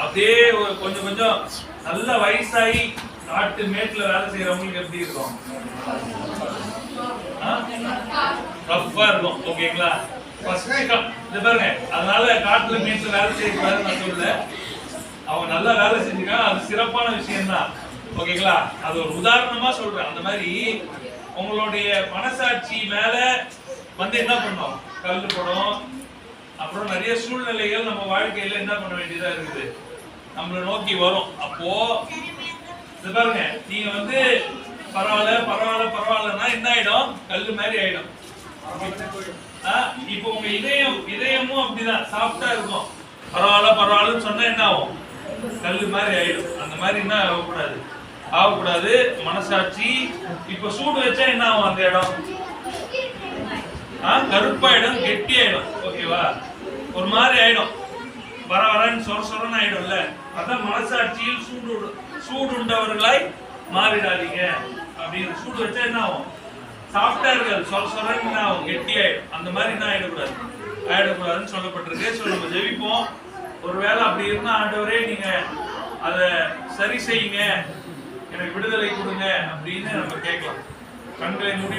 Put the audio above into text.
அப்படியே ஒரு கொஞ்சம் கொஞ்சம் நல்ல வயசாகி காட்டு மேட்ல வேலை செய்யறவங்களுக்கு எப்படி இருக்கும்? ரஃப்பா இருக்கும். ஓகேங்களா? ஃபர்ஸ்ட் இது பாருங்க அதனால காட்டுல மேட்ல வேலை செய்யக்கூடாதுன்னு நான் சொல்லல. அவங்க நல்லா வேலை செஞ்சுக்கா அது சிறப்பான விஷயம் தான் ஓகேங்களா? அது ஒரு உதாரணமா சொல்றேன். அந்த மாதிரி உங்களுடைய மனசாட்சி மேல வந்து என்ன பண்ணும்? கல் படம். அப்புறம் நிறைய சூழ்நிலைகள் நம்ம வாழ்க்கையில என்ன பண்ண வேண்டியதா இருக்குது? நம்மளை நோக்கி வரும். அப்போ இது பாருங்க நீங்க வந்து பரவாயில்ல பரவாயில்ல பரவாயில்லன்னா என்ன ஆயிடும்? கல்லு மாதிரி ஆயிடும். ஆ, இப்போ உங்க இதயம் இதயமும் அப்படிதான். சாஃப்டா இருக்கும். பரவாயில்ல பரவாயில்லன்னு சொன்னா என்ன ஆகும்? கல்லு மாதிரி ஆயிடும். அந்த மாதிரி என்ன ஆகக்கூடாது? ஆகக்கூடாது. மனசாட்சி. இப்போ சூடு வச்சா என்ன ஆகும் அந்த இடம்? ஆ கருப்பாயிடும் கெட்டியாயிடும். ஓகேவா? ஒரு மாதிரி ஆயிடும். வர வரன்னு சொர சொரன்னு ஆயிடும்ல. அதான் மனசாட்சியில் சூடு சூடுண்டவர்களாய் மாறிடாதீங்க. அப்படின்னு சூடு வச்சா என்ன ஆகும்? சாஃப்டா இருக்காது சொர சொரன்னு என்ன ஆகும்? கெட்டியாயிடும். அந்த மாதிரி என்ன ஆயிடக்கூடாது? ஆயிடக்கூடாதுன்னு சொல்லப்பட்டிருக்கு. ஸோ நம்ம ஜெபிப்போம். ஒருவேளை அப்படி இருந்தால் ஆண்டவரே நீங்க அதை சரி செய்யுங்க. எனக்கு விடுதலை கொடுங்க அப்படின்னு நம்ம கேட்கலாம். கண்களை மூடி